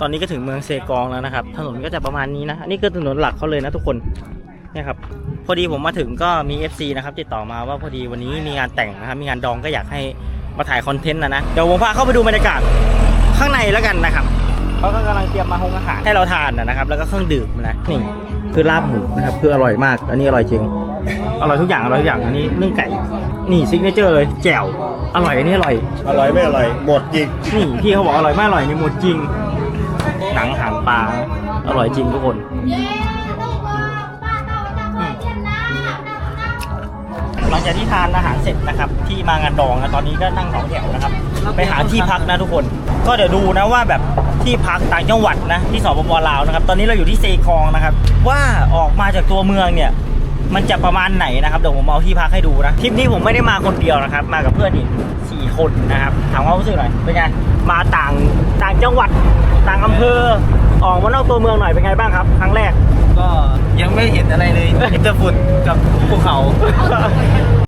ตอนนี้ก็ถึงเมืองเซกองแล้วนะครับ ถนนก็จะประมาณนี้นะ อันนี้คือถนนหลักเขาเลยนะทุกคนเนี่ยครับ พอดีผมมาถึงก็มี FC นะครับติดต่อมาว่าพอดีวันนี้มีงานแต่งนะครับ มีงานดองก็อยากให้มาถ่ายคอนเทนต์นะนะ เดี๋ยวผมพาเข้าไปดูบรรยากาศข้างในแล้วกันนะครับ เขาก็กำลังเตรียมมาหงอาหารให้เราทานนะนะครับ แล้วก็เครื่องดื่มนะ นี่คือลาบหมูนะครับ คืออร่อยมาก อันนี้อร่อยจริง อร่อยทุกอย่าง อร่อยทุกอย่าง อันนี้นึ่งไก่ นี่ซิกเนเจอร์เลย แจ่ว อร่อย อันนี้อร่อย อร่อยไม่อร่อย หมดจริง นี่พี่เขาบอกอร่อยมากอร่อยนี่หมดจริง หนังหางปลา อร่อยจริงทุกคนหลังจากที่ทานอาหารเสร็จนะครับ ที่มางานดองนะตอนนี้ก็นั่งสองแถวนะครับ ไปหาที่พักนะทุกคน ก็เดี๋ยวดูนะว่าแบบที่พักต่างจังหวัดนะที่สปปลาวนะครับ ตอนนี้เราอยู่ที่เซกองนะครับ ว่าออกมาจากตัวเมืองเนี่ยมันจะประมาณไหนนะครับเดี๋ยวผมเอาที่พักให้ดูนะทริปนี้ผมไม่ได้มาคนเดียวนะครับ มากับเพื่อนอีกสี่คนนะครับถามความรู้สึกหน่อยเป็นไงมาต่างต่างจังหวัด ต่างอำเภอออกมานอกตัวเมืองหน่อยเป็นไงบ้างครับ ครั้งแรก ก็ยังไม่เห็นอะไรเลยเห็นแต่ฝุ่นกับภูเขา